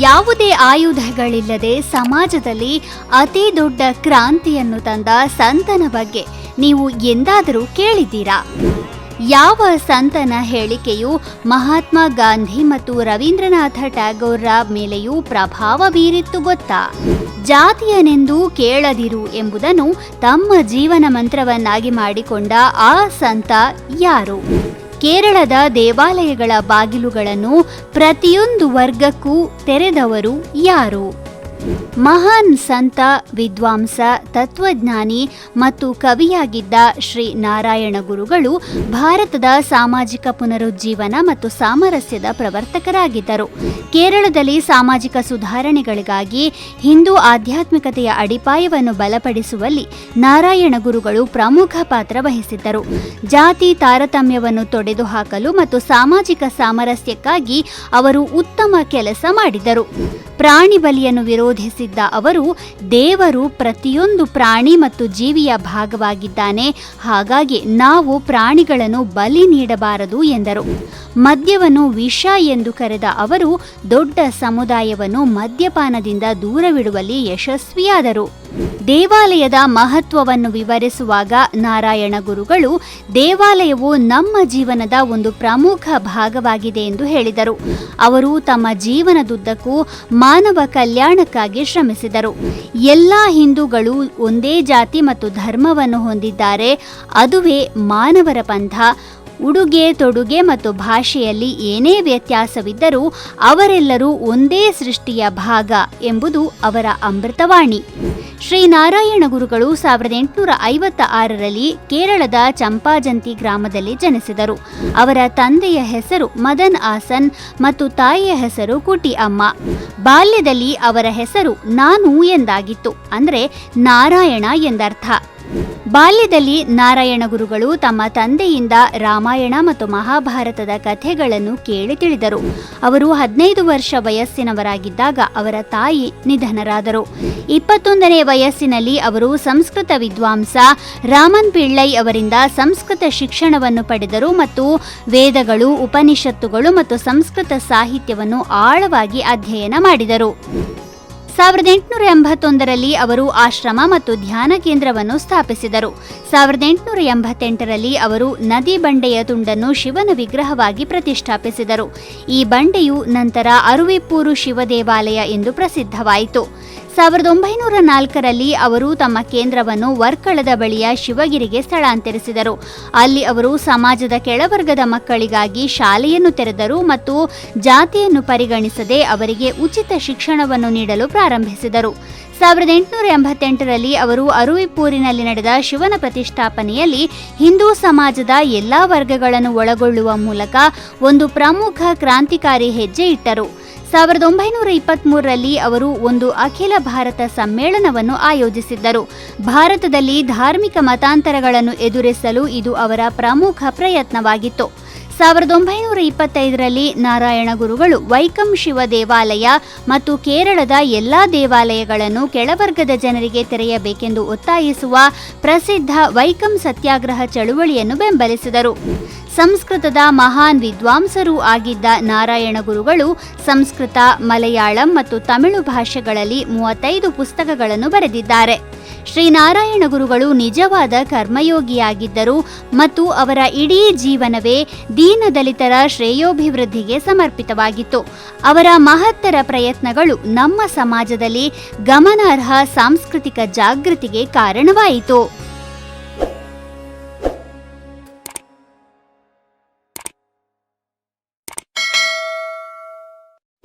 ಯಾವುದೇ ಆಯುಧಗಳಿಲ್ಲದೆ ಸಮಾಜದಲ್ಲಿ ಅತಿ ದೊಡ್ಡ ಕ್ರಾಂತಿಯನ್ನು ತಂದ ಸಂತನ ಬಗ್ಗೆ ನೀವು ಎಂದಾದರೂ ಕೇಳಿದ್ದೀರಾ? ಯಾವ ಸಂತನ ಹೇಳಿಕೆಯು ಮಹಾತ್ಮ ಗಾಂಧಿ ಮತ್ತು ರವೀಂದ್ರನಾಥ ಟ್ಯಾಗೋರ್ರ ಮೇಲೆಯೂ ಪ್ರಭಾವ ಬೀರಿತ್ತು ಗೊತ್ತಾ? ಜಾತಿಯನೆಂದು ಕೇಳದಿರು ಎಂಬುದನ್ನು ತಮ್ಮ ಜೀವನ ಮಂತ್ರವನ್ನಾಗಿ ಮಾಡಿಕೊಂಡ ಆ ಸಂತ ಯಾರು? ಕೇರಳದ ದೇವಾಲಯಗಳ ಬಾಗಿಲುಗಳನ್ನು ಪ್ರತಿಯೊಂದು ವರ್ಗಕ್ಕೂ ತೆರೆದವರು ಯಾರು? ಮಹಾನ್ ಸಂತ, ವಿದ್ವಾಂಸ, ತತ್ವಜ್ಞಾನಿ ಮತ್ತು ಕವಿಯಾಗಿದ್ದ ಶ್ರೀ ನಾರಾಯಣ ಗುರುಗಳು ಭಾರತದ ಸಾಮಾಜಿಕ ಪುನರುಜ್ಜೀವನ ಮತ್ತು ಸಾಮರಸ್ಯದ ಪ್ರವರ್ತಕರಾಗಿದ್ದರು. ಕೇರಳದಲ್ಲಿ ಸಾಮಾಜಿಕ ಸುಧಾರಣೆಗಳಿಗಾಗಿ ಹಿಂದೂ ಆಧ್ಯಾತ್ಮಿಕತೆಯ ಅಡಿಪಾಯವನ್ನು ಬಲಪಡಿಸುವಲ್ಲಿ ನಾರಾಯಣ ಗುರುಗಳು ಪ್ರಮುಖ ಪಾತ್ರ ವಹಿಸಿದ್ದರು. ಜಾತಿ ತಾರತಮ್ಯವನ್ನು ತೊಡೆದುಹಾಕಲು ಮತ್ತು ಸಾಮಾಜಿಕ ಸಾಮರಸ್ಯಕ್ಕಾಗಿ ಅವರು ಉತ್ತಮ ಕೆಲಸ ಮಾಡಿದರು. ಪ್ರಾಣಿ ಬಲಿಯನ್ನು ವಿರೋಧಿಸಿದ್ದ ಅವರು ದೇವರು ಪ್ರತಿಯೊಂದು ಪ್ರಾಣಿ ಮತ್ತು ಜೀವಿಯ ಭಾಗವಾಗಿದ್ದಾನೆ, ಹಾಗಾಗಿ ನಾವು ಪ್ರಾಣಿಗಳನ್ನು ಬಲಿ ನೀಡಬಾರದು ಎಂದರು. ಮದ್ಯವನ್ನು ವಿಷ ಎಂದು ಕರೆದ ಅವರು ದೊಡ್ಡ ಸಮುದಾಯವನ್ನು ಮದ್ಯಪಾನದಿಂದ ದೂರವಿಡುವಲ್ಲಿ ಯಶಸ್ವಿಯಾದರು. ದೇವಾಲಯದ ಮಹತ್ವವನ್ನು ವಿವರಿಸುವಾಗ ನಾರಾಯಣ ಗುರುಗಳು, ದೇವಾಲಯವು ನಮ್ಮ ಜೀವನದ ಒಂದು ಪ್ರಮುಖ ಭಾಗವಾಗಿದೆ ಎಂದು ಹೇಳಿದರು. ಅವರು ತಮ್ಮ ಜೀವನದುದ್ದಕ್ಕೂ ಮಾನವ ಕಲ್ಯಾಣಕ್ಕಾಗಿ ಶ್ರಮಿಸಿದರು. ಎಲ್ಲ ಹಿಂದೂಗಳು ಒಂದೇ ಜಾತಿ ಮತ್ತು ಧರ್ಮವನ್ನು ಹೊಂದಿದ್ದಾರೆ. ಅದುವೇ ಮಾನವರ ಪಂಥ. ಉಡುಗೆ, ತೊಡುಗೆ ಮತ್ತು ಭಾಷೆಯಲ್ಲಿ ಏನೇ ವ್ಯತ್ಯಾಸವಿದ್ದರೂ ಅವರೆಲ್ಲರೂ ಒಂದೇ ಸೃಷ್ಟಿಯ ಭಾಗ ಎಂಬುದು ಅವರ ಅಮೃತವಾಣಿ. ಶ್ರೀನಾರಾಯಣ ಗುರುಗಳು ಸಾವಿರದ ಎಂಟುನೂರ ಐವತ್ತ ಆರರಲ್ಲಿ ಕೇರಳದ ಚಂಪಾಜಂತಿ ಗ್ರಾಮದಲ್ಲಿ ಜನಿಸಿದರು. ಅವರ ತಂದೆಯ ಹೆಸರು ಮದನ್ ಆಸನ್ ಮತ್ತು ತಾಯಿಯ ಹೆಸರು ಕುಟಿ ಅಮ್ಮ. ಬಾಲ್ಯದಲ್ಲಿ ಅವರ ಹೆಸರು ನಾನು ಎಂದಾಗಿತ್ತು, ಅಂದರೆ ನಾರಾಯಣ ಎಂದರ್ಥ. ಬಾಲ್ಯದಲ್ಲಿ ನಾರಾಯಣ ಗುರುಗಳು ತಮ್ಮ ತಂದೆಯಿಂದ ರಾಮಾಯಣ ಮತ್ತು ಮಹಾಭಾರತದ ಕಥೆಗಳನ್ನು ಕೇಳಿ ತಿಳಿದರು. ಅವರು ಹದಿನೈದು ವರ್ಷ ವಯಸ್ಸಿನವರಾಗಿದ್ದಾಗ ಅವರ ತಾಯಿ ನಿಧನರಾದರು. ಇಪ್ಪತ್ತೊಂದನೇ ವಯಸ್ಸಿನಲ್ಲಿ ಅವರು ಸಂಸ್ಕೃತ ವಿದ್ವಾಂಸ ರಾಮನ್ ಪಿಳ್ಳೈ ಅವರಿಂದ ಸಂಸ್ಕೃತ ಶಿಕ್ಷಣವನ್ನು ಪಡೆದರು ಮತ್ತು ವೇದಗಳು, ಉಪನಿಷತ್ತುಗಳು ಮತ್ತು ಸಂಸ್ಕೃತ ಸಾಹಿತ್ಯವನ್ನು ಆಳವಾಗಿ ಅಧ್ಯಯನ ಮಾಡಿದರು. ಸಾವಿರದ ಎಂಟುನೂರ ಎಂಬತ್ತೊಂದರಲ್ಲಿ ಅವರು ಆಶ್ರಮ ಮತ್ತು ಧ್ಯಾನ ಕೇಂದ್ರವನ್ನು ಸ್ಥಾಪಿಸಿದರು. ಸಾವಿರದ ಎಂಟುನೂರ ಎಂಬತ್ತೆಂಟರಲ್ಲಿ ಅವರು ನದಿ ಬಂಡೆಯ ತುಂಡನ್ನು ಶಿವನ ವಿಗ್ರಹವಾಗಿ ಪ್ರತಿಷ್ಠಾಪಿಸಿದರು. ಈ ಬಂಡೆಯು ನಂತರ ಅರುವಿಪ್ಪೂರು ಶಿವ ದೇವಾಲಯ ಎಂದು ಪ್ರಸಿದ್ಧವಾಯಿತು. ಸಾವಿರದ ಒಂಬೈನೂರ ನಾಲ್ಕರಲ್ಲಿ ಅವರು ತಮ್ಮ ಕೇಂದ್ರವನ್ನು ವರ್ಕಳದ ಬಳಿಯ ಶಿವಗಿರಿಗೆ ಸ್ಥಳಾಂತರಿಸಿದರು. ಅಲ್ಲಿ ಅವರು ಸಮಾಜದ ಕೆಳವರ್ಗದ ಮಕ್ಕಳಿಗಾಗಿ ಶಾಲೆಯನ್ನು ತೆರೆದರು ಮತ್ತು ಜಾತಿಯನ್ನು ಪರಿಗಣಿಸದೆ ಅವರಿಗೆ ಉಚಿತ ಶಿಕ್ಷಣವನ್ನು ನೀಡಲು ಪ್ರಾರಂಭಿಸಿದರು. ಸಾವಿರದ ಎಂಟುನೂರ ಎಂಬತ್ತೆಂಟರಲ್ಲಿ ಅವರು ಅರುವಿಪೂರಿನಲ್ಲಿ ನಡೆದ ಶಿವನ ಪ್ರತಿಷ್ಠಾಪನೆಯಲ್ಲಿ ಹಿಂದೂ ಸಮಾಜದ ಎಲ್ಲಾ ವರ್ಗಗಳನ್ನು ಒಳಗೊಳ್ಳುವ ಮೂಲಕ ಒಂದು ಪ್ರಮುಖ ಕ್ರಾಂತಿಕಾರಿ ಹೆಜ್ಜೆ ಇಟ್ಟರು. ಸಾವಿರದ ಒಂಬೈನೂರ ಇಪ್ಪತ್ತ್ಮೂರರಲ್ಲಿ ಅವರು ಒಂದು ಅಖಿಲ ಭಾರತ ಸಮ್ಮೇಳನವನ್ನು ಆಯೋಜಿಸಿದ್ದರು. ಭಾರತದಲ್ಲಿ ಧಾರ್ಮಿಕ ಮತಾಂತರಗಳನ್ನು ಎದುರಿಸಲು ಇದು ಅವರ ಪ್ರಮುಖ ಪ್ರಯತ್ನವಾಗಿತ್ತು. ಸಾವಿರದ ಒಂಬೈನೂರ ಇಪ್ಪತ್ತೈದರಲ್ಲಿ ನಾರಾಯಣ ಗುರುಗಳು ವೈಕಂ ಶಿವ ದೇವಾಲಯ ಮತ್ತು ಕೇರಳದ ಎಲ್ಲಾ ದೇವಾಲಯಗಳನ್ನು ಕೆಳವರ್ಗದ ಜನರಿಗೆ ತೆರೆಯಬೇಕೆಂದು ಒತ್ತಾಯಿಸುವ ಪ್ರಸಿದ್ಧ ವೈಕಂ ಸತ್ಯಾಗ್ರಹ ಚಳುವಳಿಯನ್ನು ಬೆಂಬಲಿಸಿದರು. ಸಂಸ್ಕೃತದ ಮಹಾನ್ ವಿದ್ವಾಂಸರೂ ಆಗಿದ್ದ ನಾರಾಯಣ ಗುರುಗಳು ಸಂಸ್ಕೃತ, ಮಲಯಾಳಂ ಮತ್ತು ತಮಿಳು ಭಾಷೆಗಳಲ್ಲಿ ಮೂವತ್ತೈದು ಪುಸ್ತಕಗಳನ್ನು ಬರೆದಿದ್ದಾರೆ. ಶ್ರೀನಾರಾಯಣ ಗುರುಗಳು ನಿಜವಾದ ಕರ್ಮಯೋಗಿಯಾಗಿದ್ದರು ಮತ್ತು ಅವರ ಇಡೀ ಜೀವನವೇ ದೀನದಲಿತರ ಶ್ರೇಯೋಭಿವೃದ್ಧಿಗೆ ಸಮರ್ಪಿತವಾಗಿತ್ತು. ಅವರ ಮಹತ್ತರ ಪ್ರಯತ್ನಗಳು ನಮ್ಮ ಸಮಾಜದಲ್ಲಿ ಗಮನಾರ್ಹ ಸಾಂಸ್ಕೃತಿಕ ಜಾಗೃತಿಗೆ ಕಾರಣವಾಯಿತು.